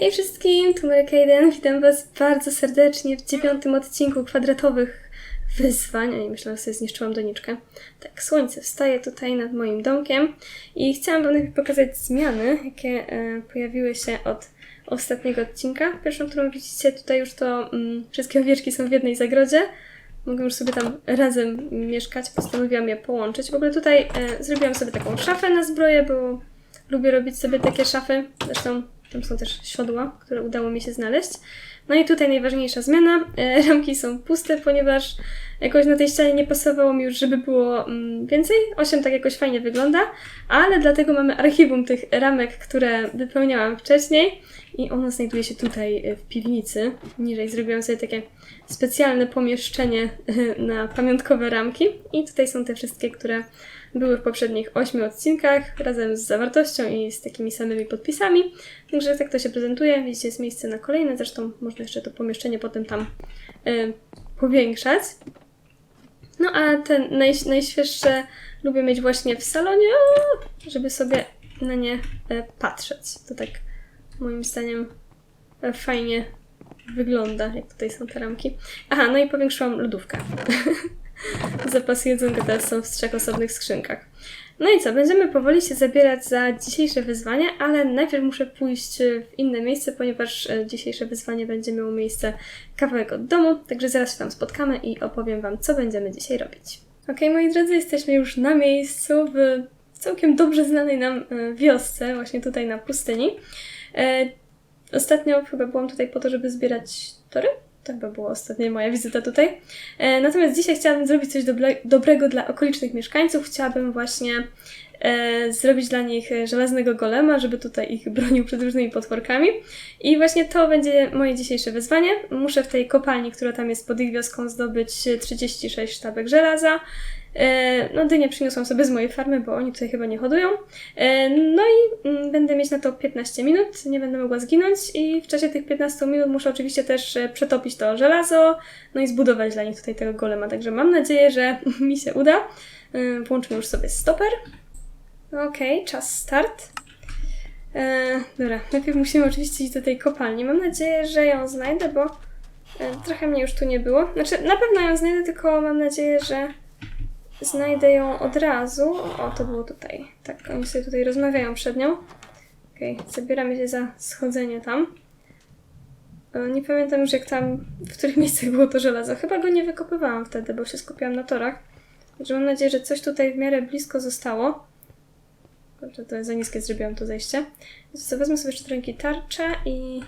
Hej wszystkim, tu Mary Kayden. Witam Was bardzo serdecznie w dziewiątym odcinku kwadratowych wyzwań. Nie, myślałam, że sobie zniszczyłam doniczkę. Tak, słońce wstaje tutaj nad moim domkiem i chciałam Wam najpierw pokazać zmiany, jakie e, pojawiły się od ostatniego odcinka. Pierwszą, którą widzicie tutaj już to mm, wszystkie owieczki są w jednej zagrodzie. Mogą już sobie tam razem mieszkać, postanowiłam je połączyć. W ogóle tutaj e, zrobiłam sobie taką szafę na zbroję, bo lubię robić sobie takie szafy. Zresztą tam są też siodła, które udało mi się znaleźć. No i tutaj najważniejsza zmiana. E, ramki są puste, ponieważ jakoś na tej ścianie nie pasowało mi już, żeby było mm, więcej. Osiem tak jakoś fajnie wygląda, ale dlatego mamy archiwum tych ramek, które wypełniałam wcześniej i ono znajduje się tutaj e, w piwnicy. Niżej zrobiłam sobie takie specjalne pomieszczenie e, na pamiątkowe ramki i tutaj są te wszystkie, które były w poprzednich ośmiu odcinkach razem z zawartością i z takimi samymi podpisami. Także tak to się prezentuje. Widzicie, jest miejsce na kolejne. Zresztą można jeszcze to pomieszczenie potem tam y, powiększać. No a te naj, najświeższe lubię mieć właśnie w salonie, żeby sobie na nie y, patrzeć. To tak moim zdaniem y, fajnie wygląda, jak tutaj są te ramki. Aha, no i powiększyłam lodówkę. Zapasy jedzonka teraz są w trzech osobnych skrzynkach. No i co, będziemy powoli się zabierać za dzisiejsze wyzwanie, ale najpierw muszę pójść w inne miejsce, ponieważ e, dzisiejsze wyzwanie będzie miało miejsce kawałek od domu, także zaraz się tam spotkamy i opowiem Wam, co będziemy dzisiaj robić. Ok, moi drodzy, jesteśmy już na miejscu w całkiem dobrze znanej nam e, wiosce, właśnie tutaj na pustyni. E, ostatnio chyba byłam tutaj po to, żeby zbierać tory, to chyba była ostatnia moja wizyta tutaj. E, natomiast dzisiaj chciałabym zrobić coś doble, dobrego dla okolicznych mieszkańców. Chciałabym właśnie e, zrobić dla nich żelaznego golema, żeby tutaj ich bronił przed różnymi potworkami. I właśnie to będzie moje dzisiejsze wyzwanie. Muszę w tej kopalni, która tam jest pod ich wioską, zdobyć 36 sztabek żelaza. E, no, dynię przyniosłam sobie z mojej farmy, bo oni tutaj chyba nie hodują. E, no i mm, będę mieć na to 15 minut, nie będę mogła zginąć i w czasie tych 15 minut muszę oczywiście też e, przetopić to żelazo, no i zbudować dla nich tutaj tego golema. Także mam nadzieję, że mi się uda. Połączmy już sobie stoper. Okej, okay, czas start. E, dobra, najpierw musimy oczywiście iść do tej kopalni. Mam nadzieję, że ją znajdę, bo trochę mnie już tu nie było. Znaczy, na pewno ją znajdę, tylko mam nadzieję, że znajdę ją od razu. O, to było tutaj. Tak, oni sobie tutaj rozmawiają przed nią. Okej, okay, zabieramy się za schodzenie tam. E, nie pamiętam już jak tam, w których miejscach było to żelazo. Chyba go nie wykopywałam wtedy, bo się skupiłam na torach. Także mam nadzieję, że coś tutaj w miarę blisko zostało. Dobrze, to za niskie zrobiłam to zejście. Więc wezmę sobie jeszcze ręki tarczę i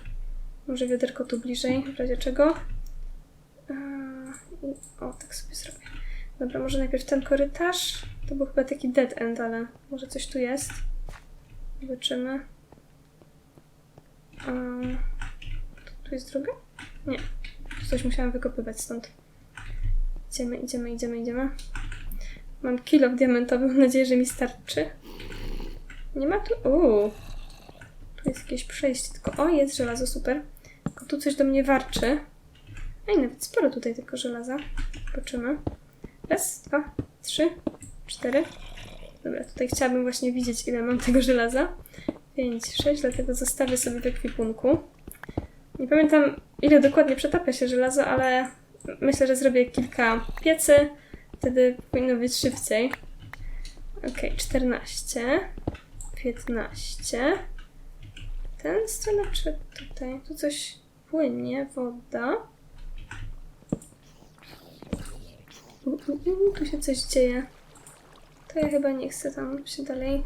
może wiaderko tu bliżej, w razie czego. I, o, tak sobie zrobię. Dobra, może najpierw ten korytarz. To był chyba taki dead end, ale może coś tu jest. Zobaczymy. Um, tu jest droga? Nie. Coś musiałam wykopywać stąd. Idziemy, idziemy, idziemy, idziemy. Mam kilo diamentowy, mam nadzieję, że mi starczy. Nie ma tu... Uuu. Tu jest jakieś przejście, tylko... O, jest żelazo, super. Tylko tu coś do mnie warczy. Ej, nawet sporo tutaj tylko żelaza. Zobaczymy. Raz, dwa, trzy, cztery. Dobra, tutaj chciałabym właśnie widzieć, ile mam tego żelaza. Pięć, sześć, dlatego zostawię sobie w ekwipunku. Nie pamiętam, ile dokładnie przetapia się żelazo, ale myślę, że zrobię kilka piecy. Wtedy powinno być szybciej. Ok, 14. 15. Ten stronę czy tutaj? Tu coś płynie, woda. U, u, u, tu się coś dzieje. To ja chyba nie chcę tam się dalej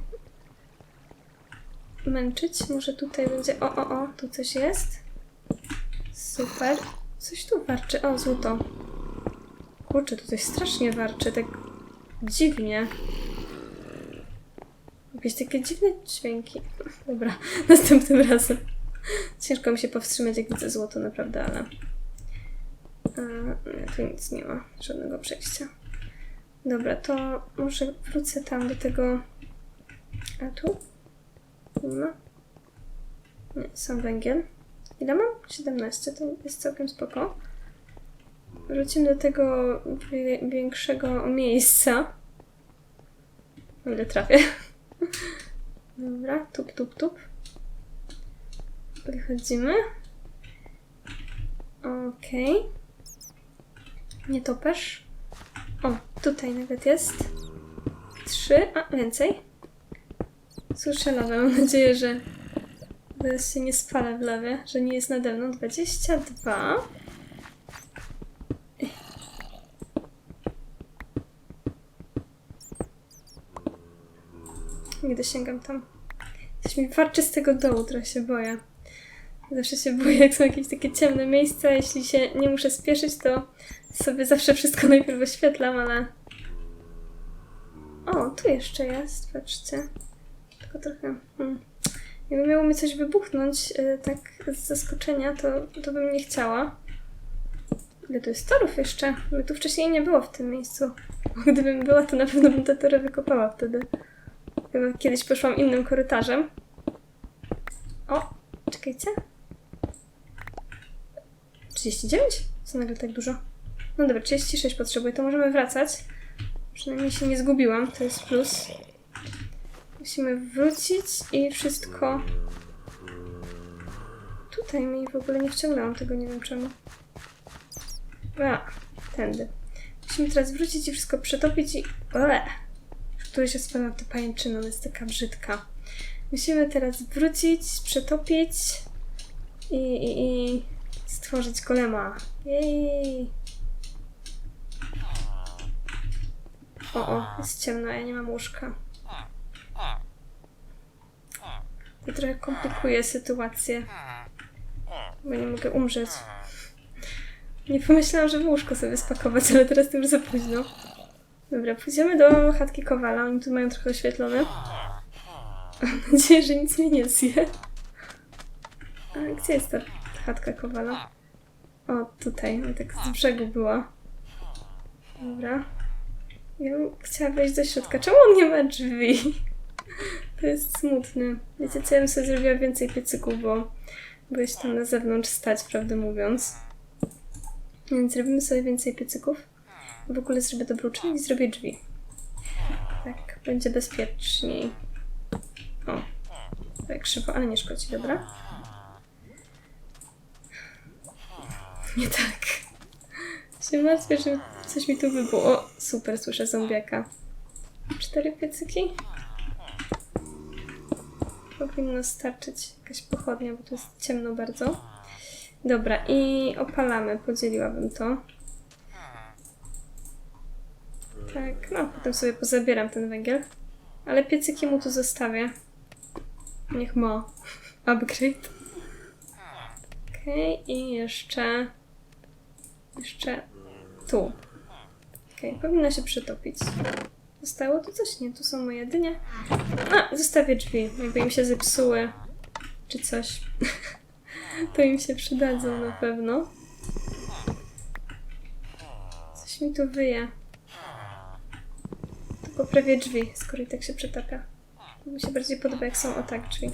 męczyć. Może tutaj będzie... O, o, o, tu coś jest. Super. Coś tu warczy. O, złoto. Kurczę, tu coś strasznie warczy, tak dziwnie. Jakieś takie dziwne dźwięki. Dobra, następnym razem. Ciężko mi się powstrzymać, jak widzę złoto, naprawdę, ale... A, tu nic nie ma, żadnego przejścia. Dobra, to może wrócę tam do tego... A tu? Nie ma? Nie, sam węgiel. Ile mam? 17, to jest całkiem spoko. Wrócimy do tego większego miejsca. O ile trafię. Dobra, tup, tup, tup. Wychodzimy. Okej. Nie topesz. O, tutaj nawet jest. Trzy, a więcej. Słyszę lawę. Mam nadzieję, że zaraz się nie spalę w lawie, że nie jest nade mną. 22. Nie dosięgam tam. Coś mi warczy z tego dołu, trochę się boję. Zawsze się boję, jak są jakieś takie ciemne miejsca. Jeśli się nie muszę spieszyć, to sobie zawsze wszystko najpierw oświetlam, ale... O, tu jeszcze jest, patrzcie. Tylko trochę... Hmm. Jakby miało mi coś wybuchnąć e, tak z zaskoczenia, to, to bym nie chciała. Ile tu jest torów jeszcze? Bo tu wcześniej nie było w tym miejscu. Gdybym była, to na pewno bym te tory wykopała wtedy. Chyba kiedyś poszłam innym korytarzem. O, czekajcie. 39? Co nagle tak dużo? No dobra, 36 potrzebuję, to możemy wracać. Przynajmniej się nie zgubiłam, to jest plus. Musimy wrócić i wszystko... Tutaj mi w ogóle nie wciągnęłam tego, nie wiem czemu. A, tędy. Musimy teraz wrócić i wszystko przetopić i... Ole! Której się spadła ta pajęczyna, ona jest taka brzydka. Musimy teraz wrócić, przetopić i, i, i stworzyć golema. Jej! O, o, jest ciemno, ja nie mam łóżka. To trochę komplikuje sytuację, bo nie mogę umrzeć. Nie pomyślałam, żeby łóżko sobie spakować, ale teraz to już za późno. Dobra, pójdziemy do chatki Kowala. Oni tu mają trochę oświetlone. Mam nadzieję, że nic mnie nie zje. A gdzie jest ta chatka Kowala? O, tutaj. Tak z brzegu była. Dobra. Ja chciała wejść do środka. Czemu on nie ma drzwi? To jest smutne. Wiecie co, ja bym sobie zrobiła więcej piecyków, bo byłeś tam na zewnątrz stać, prawdę mówiąc. Więc robimy sobie więcej piecyków. W ogóle zrobię dobrą i zrobię drzwi. Tak, będzie bezpieczniej. O, tak krzywo, ale nie szkodzi, dobra? Nie tak. Się martwię, że coś mi tu wybuchło. O, super, słyszę zombiaka. Cztery piecyki? Powinno starczyć jakaś pochodnia, bo tu jest ciemno bardzo. Dobra, i opalamy, podzieliłabym to. Tak, no, potem sobie pozabieram ten węgiel. Ale piecyki mu tu zostawię. Niech ma. Upgrade. Okej, i jeszcze... Jeszcze tu. Okej, powinno się przytopić. Zostało tu coś? Nie, tu są moje dynie. A, zostawię drzwi, jakby im się zepsuły. Czy coś. to im się przydadzą na pewno. Coś mi tu wyje. To poprawię drzwi, skoro i tak się przetapia. Mi się bardziej podoba, jak są o tak drzwi.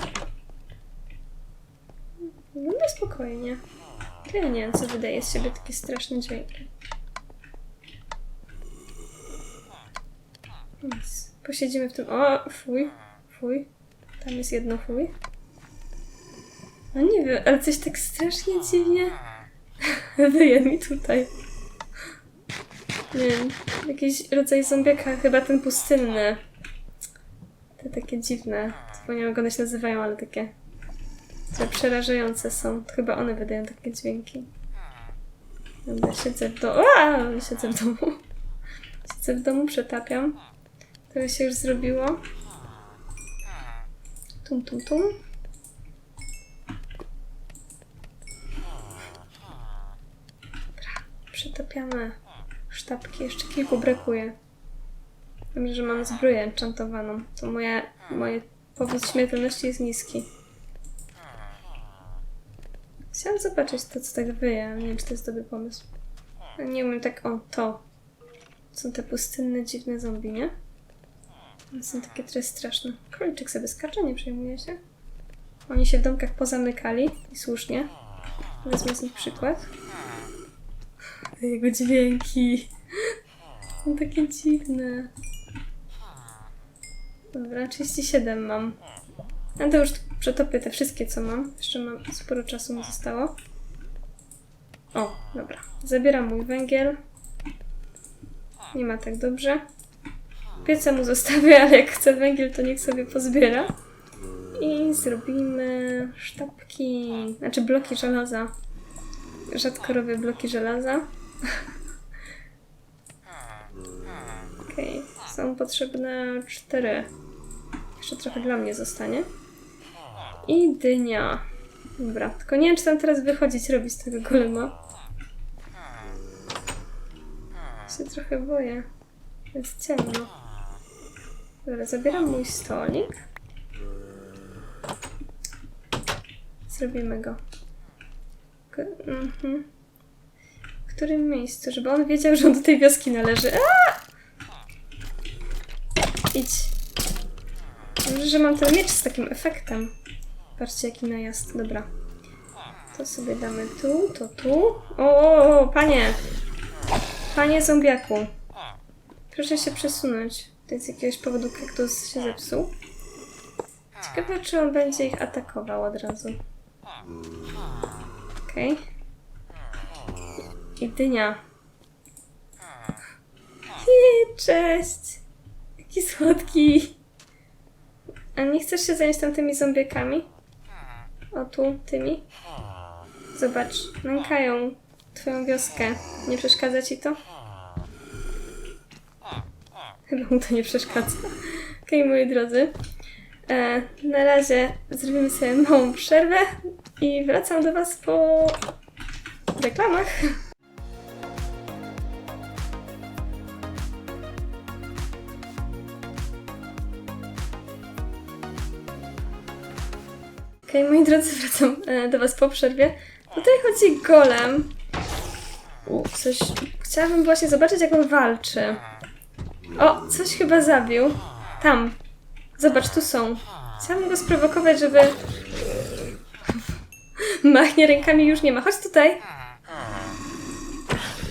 Wygląda spokojnie. Nie wiem, co wydaje z siebie takie straszne dźwięki. Nic. Posiedzimy w tym... O, fuj, fuj. Tam jest jedno fuj. No nie wiem, ale coś tak strasznie dziwnie wyje mi tutaj. Nie wiem, jakiś rodzaj zombiaka, chyba ten pustynny. Te takie dziwne. Zapomniałam jak one się nazywają, ale takie które przerażające są. Chyba one wydają takie dźwięki. Dobra, siedzę w domu. Siedzę w domu. Siedzę w domu, przetapiam. To się już zrobiło. Tum, tum, tum. Dobra, przetapiamy sztabki. Jeszcze kilku brakuje. Wiem, że mam zbroję enchantowaną. To moja, moje powód śmiertelności jest niski. Chciałam zobaczyć to, co tak wyje, nie wiem, czy to jest dobry pomysł. Nie umiem tak, o, to. Są te pustynne, dziwne zombie, nie? One są takie trochę straszne. Króliczek sobie skacze, nie przejmuje się. Oni się w domkach pozamykali i słusznie. Wezmę z nich przykład. Jego dźwięki. Są takie dziwne. Dobra, 37 mam. A to już przetopię te wszystkie, co mam. Jeszcze mam sporo czasu mi zostało. O, dobra. Zabieram mój węgiel. Nie ma tak dobrze. Pieca mu zostawię, ale jak chce węgiel, to niech sobie pozbiera. I zrobimy sztabki, znaczy bloki żelaza. Rzadko robię bloki żelaza. Okej, są potrzebne cztery. Jeszcze trochę dla mnie zostanie. I dynia. Dobra, tylko nie wiem, czy tam teraz wychodzić robić tego golema. Się trochę boję. Jest ciemno. Dobra, zabieram mój stolik. Zrobimy go. K- mhm. W którym miejscu? Żeby on wiedział, że on do tej wioski należy. Idź. Dobrze, że mam ten miecz z takim efektem. Patrzcie, jaki najazd. Dobra. To sobie damy tu, to tu. O, o, o panie! Panie zombiaku. Proszę się przesunąć. To z jakiegoś powodu kaktus się zepsuł. Ciekawe, czy on będzie ich atakował od razu. Okej. I dynia. Hi, cześć! Jaki słodki! A nie chcesz się zająć tamtymi zombiekami? O tu, tymi? Zobacz, nękają twoją wioskę. Nie przeszkadza ci to? Chyba mu to nie przeszkadza. Okej, moi drodzy. E, na razie zrobimy sobie małą przerwę i wracam do Was po reklamach. Okej, moi drodzy, wracam e, do Was po przerwie. Tutaj chodzi golem. Coś... Chciałabym właśnie zobaczyć, jak on walczy. O, coś chyba zabił. Tam. Zobacz, tu są. Chciałabym go sprowokować, żeby... Machnie rękami już nie ma. Chodź tutaj.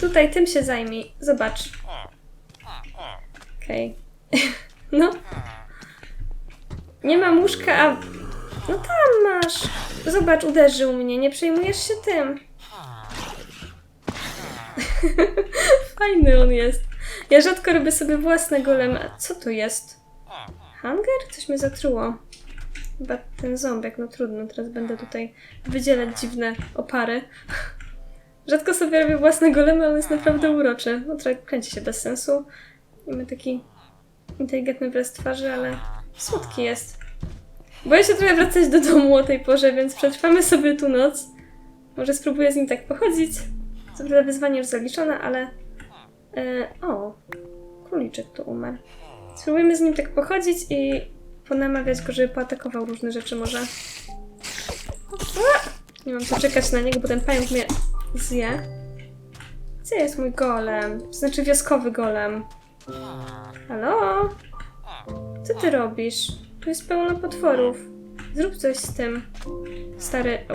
Tutaj, tym się zajmij. Zobacz. Okej. No. Nie ma łóżka, a... No tam masz. Zobacz, uderzył mnie. Nie przejmujesz się tym. Fajny on jest. Ja rzadko robię sobie własne golemy. Co to jest? Hunger? Coś mnie zatruło. Chyba ten ząbek, no trudno, teraz będę tutaj wydzielać dziwne opary. Rzadko sobie robię własne golemy, ale jest naprawdę uroczy. No trochę kręci się bez sensu. Mamy taki inteligentny wyraz twarzy, ale słodki jest. Boję się trochę wracać do domu o tej porze, więc przetrwamy sobie tu noc. Może spróbuję z nim tak pochodzić. Co prawda wyzwanie już zaliczone, ale... E, o, króliczek tu umarł. Spróbujmy z nim tak pochodzić i ponamawiać go, żeby poatakował różne rzeczy może. A! Nie mam tu czekać na niego, bo ten pająk mnie zje. Gdzie jest mój golem? Znaczy wioskowy golem. Halo? Co ty robisz? Jest pełno potworów. Zrób coś z tym. Stary...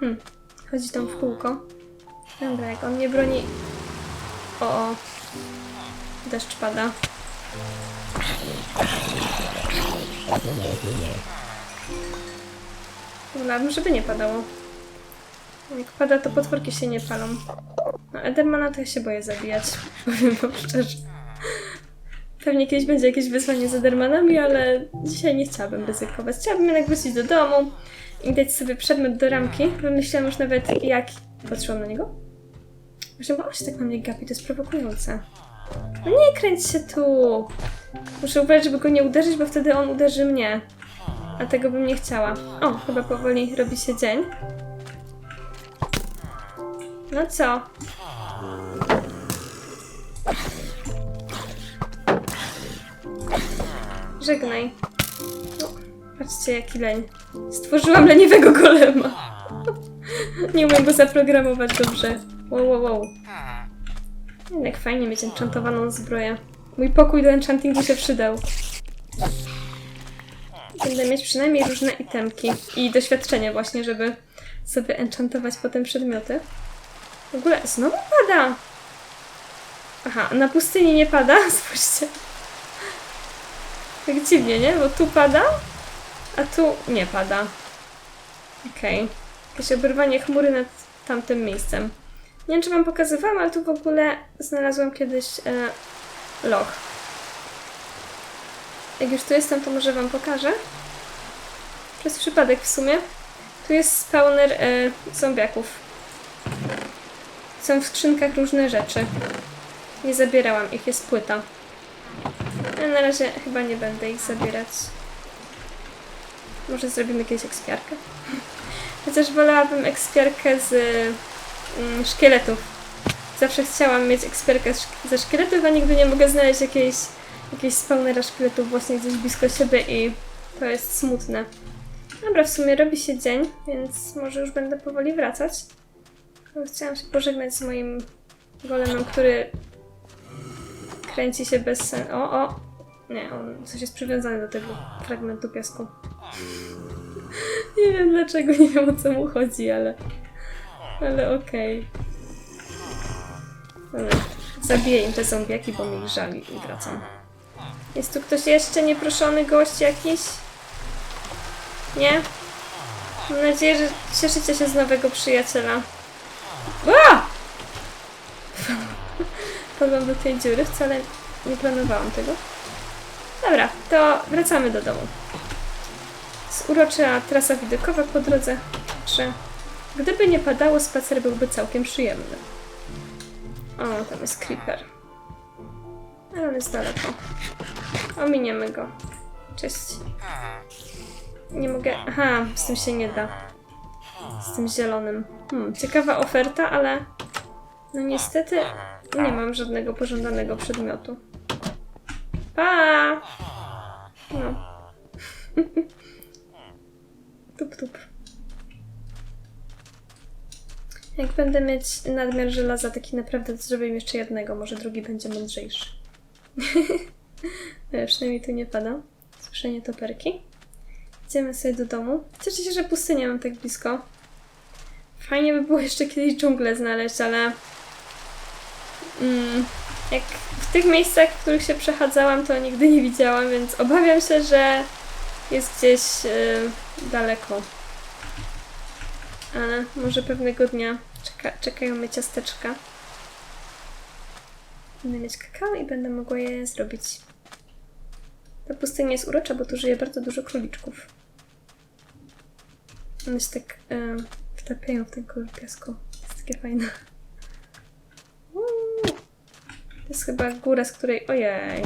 Hmm. Chodzi tam w kółko. Dobra, jak on nie broni... O, o. Deszcz pada. Wolałabym, żeby nie padało. Jak pada, to potworki się nie palą. No, Endermana to ja się boję zabijać. Powiem wam szczerze. Pewnie kiedyś będzie jakieś wyzwanie z Endermanami, ale dzisiaj nie chciałabym ryzykować. Chciałabym jednak wrócić do domu i dać sobie przedmiot do ramki. Wymyślałam już nawet jak... Patrzyłam na niego? Właśnie, bo on się tak na mnie gapi, to jest prowokujące. No nie kręć się tu! Muszę uważać, żeby go nie uderzyć, bo wtedy on uderzy mnie. A tego bym nie chciała. O, chyba powoli robi się dzień. No co? Żegnaj. No, patrzcie jaki leń. Stworzyłam leniwego golema. Nie umiem go zaprogramować dobrze. Wow, wow, wow. Jednak fajnie mieć enchantowaną zbroję. Mój pokój do enchantingu się przydał. Będę mieć przynajmniej różne itemki i doświadczenie właśnie, żeby sobie enchantować potem przedmioty. W ogóle znowu pada! Aha, na pustyni nie pada? Spójrzcie. Tak dziwnie, nie? Bo tu pada, a tu nie pada. Okej. Jakieś oberwanie chmury nad tamtym miejscem. Nie wiem, czy wam pokazywałam, ale tu w ogóle znalazłam kiedyś e, loch. Jak już tu jestem, to może wam pokażę. Przez przypadek w sumie. Tu jest spawner e, zombiaków. Są w skrzynkach różne rzeczy. Nie zabierałam ich, jest płyta. Ale na razie chyba nie będę ich zabierać. Może zrobimy kiedyś ekspiarkę? Chociaż wolałabym ekspiarkę z mm, szkieletów. Zawsze chciałam mieć ekspiarkę ze szkieletów, a nigdy nie mogę znaleźć jakiejś, jakiejś spawnera szkieletów właśnie gdzieś blisko siebie i to jest smutne. Dobra, w sumie robi się dzień, więc może już będę powoli wracać. Chciałam się pożegnać z moim golemem, który kręci się bez sen. O, o! Nie, on coś jest przywiązany do tego fragmentu piasku. nie wiem dlaczego, nie wiem o co mu chodzi, ale... Ale okej. Dobra, Zabiję im te zombiaki, bo mi ich żali i wracam. Jest tu ktoś jeszcze nieproszony gość jakiś? Nie? Mam nadzieję, że cieszycie się z nowego przyjaciela. A! Padłam do tej dziury, wcale nie planowałam tego. Dobra, to wracamy do domu. Jest urocza trasa widokowa po drodze, że gdyby nie padało, spacer byłby całkiem przyjemny. O, tam jest creeper. Ale on jest daleko. Ominiemy go. Cześć. Nie mogę... Aha, z tym się nie da. Z tym zielonym. Hmm, ciekawa oferta, ale... No niestety nie mam żadnego pożądanego przedmiotu. Pa! No. tup, tup. Jak będę mieć nadmiar żelaza taki naprawdę, zrobię jeszcze jednego. Może drugi będzie mądrzejszy. Ale Przynajmniej tu nie pada. Słyszę nietoperki. Idziemy sobie do domu. Cieszę się, że pustynię mam tak blisko. Fajnie by było jeszcze kiedyś dżunglę znaleźć, ale... Mm, jak tych miejscach, w których się przechadzałam, to nigdy nie widziałam, więc obawiam się, że jest gdzieś yy, daleko. Ale może pewnego dnia czeka, czekają mnie ciasteczka. Będę mieć kakao i będę mogła je zrobić. Ta pustynia jest urocza, bo tu żyje bardzo dużo króliczków. One się tak e, wtapiają w ten kolor piasku. Jest takie fajne. To jest chyba góra, z której... Ojej.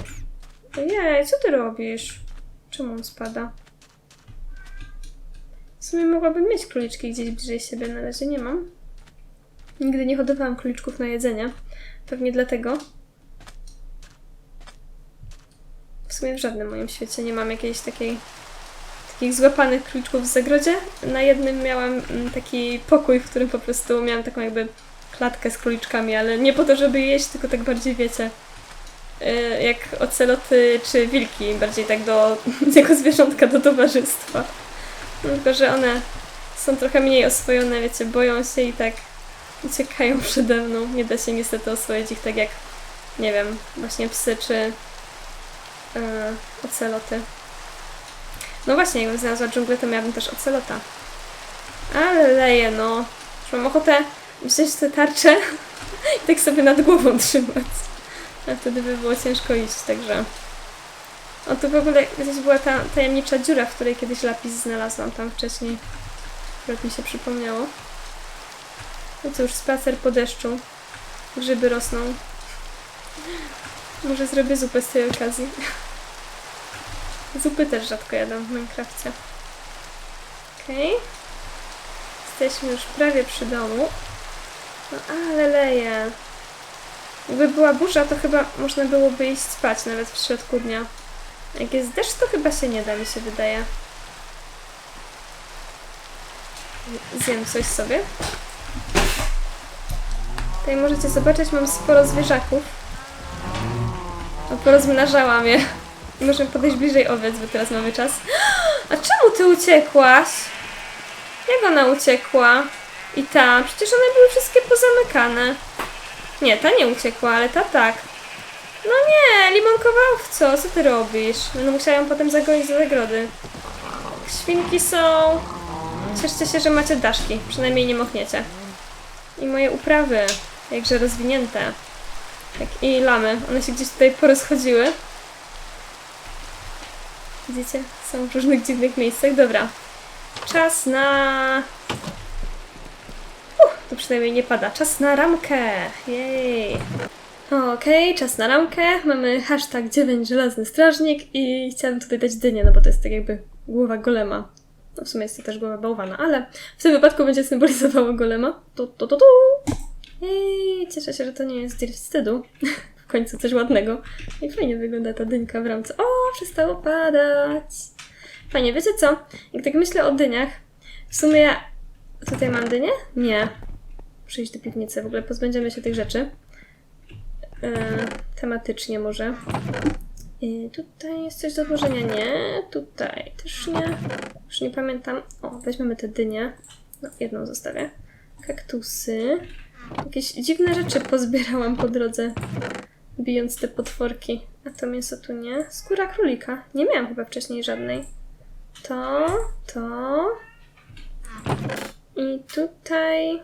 Ojej, co ty robisz? Czemu on spada? W sumie mogłabym mieć króliczki gdzieś bliżej siebie, na razie nie mam. Nigdy nie hodowałam króliczków na jedzenie. Pewnie dlatego. W sumie w żadnym moim świecie nie mam jakiejś takiej takich złapanych króliczków w zagrodzie. Na jednym miałam mm, taki pokój, w którym po prostu miałam taką jakby klatkę z króliczkami, ale nie po to, żeby je jeść, tylko tak bardziej wiecie. y, Jak oceloty czy wilki, bardziej tak do jako zwierzątka do towarzystwa. No, Tylko, że one są trochę mniej oswojone, wiecie, boją się i tak uciekają przede mną. Nie da się niestety oswoić ich tak jak, nie wiem, właśnie psy czy yy, oceloty. No właśnie, jakbym znalazła dżunglę, to miałabym też ocelota. Ale leje, no. Już mam ochotę wziąć tę tarczę i tak sobie nad głową trzymać. A wtedy by było ciężko iść, także... O, tu w ogóle gdzieś była ta tajemnicza dziura, w której kiedyś lapis znalazłam tam wcześniej. Akurat mi się przypomniało. No cóż, spacer po deszczu. Grzyby rosną. Może zrobię zupę z tej okazji. Zupy też rzadko jadam w Minecrafcie. Okej. Jesteśmy już prawie przy domu. No ale leje. Jakby była burza, to chyba można byłoby iść spać nawet w środku dnia. Jak jest deszcz, to chyba się nie da, mi się wydaje. Zjem coś sobie. Tutaj możecie zobaczyć, mam sporo zwierzaków. No, porozmnażałam je. Możemy podejść bliżej owiec, bo teraz mamy czas. A czemu ty uciekłaś? Jak ona uciekła? I ta? Przecież one były wszystkie pozamykane. Nie, ta nie uciekła, ale ta tak. No nie, limonkowawco, co ty robisz? No musiałam potem zagonić do zagrody. Świnki są... Cieszcie się, że macie daszki, przynajmniej nie mochniecie. I moje uprawy, jakże rozwinięte. Tak, i lamy, one się gdzieś tutaj porozchodziły. Widzicie? Są w różnych dziwnych miejscach. Dobra. Czas na... Tu przynajmniej nie pada. Czas na ramkę! Jej! Okej, czas na ramkę. Mamy hashtag 9 żelazny strażnik i chciałabym tutaj dać dynię, no bo to jest tak jakby głowa golema. No w sumie jest to też głowa bałwana, ale w tym wypadku będzie symbolizowało golema. Tu, tu, tu, tu. Jej, cieszę się, że to nie jest deal wstydu. w końcu coś ładnego. I fajnie wygląda ta dynka w ramce. O, przestało padać. Fajnie, wiecie co? Jak tak myślę o dyniach, w sumie ja... Tutaj mam dynię? Nie. Iść do piwnicy, w ogóle pozbędziemy się tych rzeczy. E, tematycznie może. I tutaj jest coś do odłożenia? Nie. Tutaj też nie. Już nie pamiętam. O, weźmiemy te dynie. No, jedną zostawię. Kaktusy. Jakieś dziwne rzeczy pozbierałam po drodze, bijąc te potworki. A to mięso tu nie. Skóra królika. Nie miałam chyba wcześniej żadnej. To, to. I tutaj.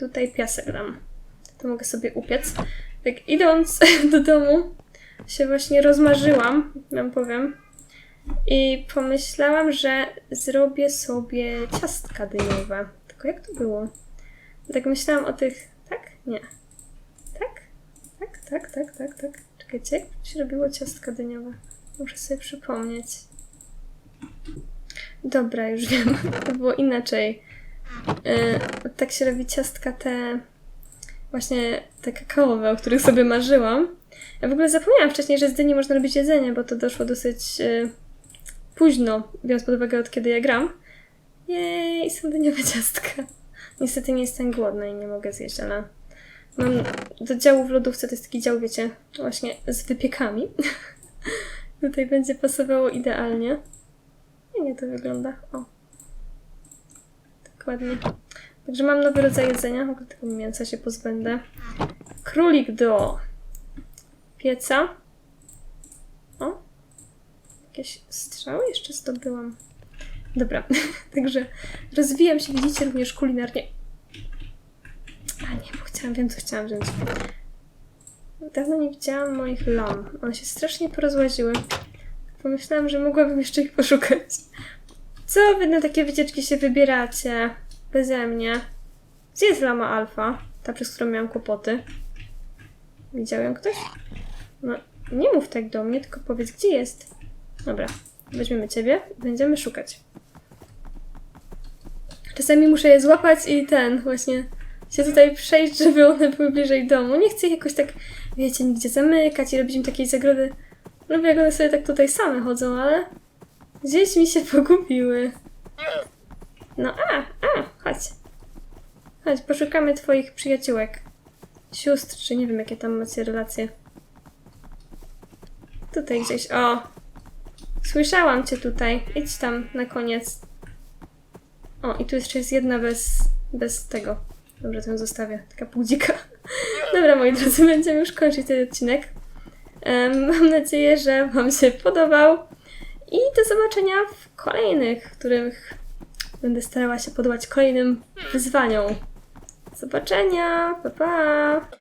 Tutaj piasek dam. To mogę sobie upiec. Tak idąc do domu się właśnie rozmarzyłam, wam powiem. I pomyślałam, że zrobię sobie ciastka dyniowe. Tylko jak to było? Tak myślałam o tych... Tak? Nie. Tak? Tak, tak, tak, tak, tak. Czekajcie, jak się robiło ciastka dyniowe? Muszę sobie przypomnieć. Dobra, już wiem. To było inaczej. Yy, tak się robi ciastka te... Właśnie te kakaowe, o których sobie marzyłam. Ja w ogóle zapomniałam wcześniej, że z dyni można robić jedzenie, bo to doszło dosyć yy, późno, biorąc pod uwagę od kiedy ja gram. Jej, są dyniowe ciastka. Niestety nie jestem głodna i nie mogę zjeść, ale mam do działu w lodówce, to jest taki dział, wiecie, właśnie z wypiekami. Tutaj będzie pasowało idealnie. Fajnie to wygląda. O. Dokładnie. Także mam nowy rodzaj jedzenia. Mogę tego mięsa się pozbędę. Królik do pieca. O. Jakieś strzały jeszcze zdobyłam. Dobra, także rozwijam się, widzicie, również kulinarnie. A nie, bo chciałam, wiem co chciałam wziąć. Dawno nie widziałam moich lam. One się strasznie porozłaziły. Pomyślałam, że mogłabym jeszcze ich poszukać. Co wy na takie wycieczki się wybieracie? Beze mnie. Gdzie jest lama alfa? Ta, przez którą miałam kłopoty. Widział ją ktoś? No, nie mów tak do mnie, tylko powiedz, gdzie jest. Dobra, weźmiemy ciebie i będziemy szukać. Czasami muszę je złapać i ten, właśnie się tutaj przejść, żeby one były bliżej domu. Nie chcę ich jakoś tak, wiecie, nigdzie zamykać i robić im takiej zagrody. Lubię, jak one sobie tak tutaj same chodzą, ale gdzieś mi się pogubiły. No, a, a, chodź. Chodź, poszukamy twoich przyjaciółek. Sióstr, czy nie wiem, jakie tam macie relacje. Tutaj gdzieś, o. Słyszałam cię tutaj. Idź tam na koniec. O, i tu jeszcze jest jedna bez, bez tego. Dobrze, to ją zostawię. Taka półdzika. Dobra, moi drodzy, będziemy już kończyć ten odcinek. Em, mam nadzieję, że Wam się podobał. I do zobaczenia w kolejnych, w których będę starała się podobać kolejnym wyzwaniom. Do zobaczenia, pa pa!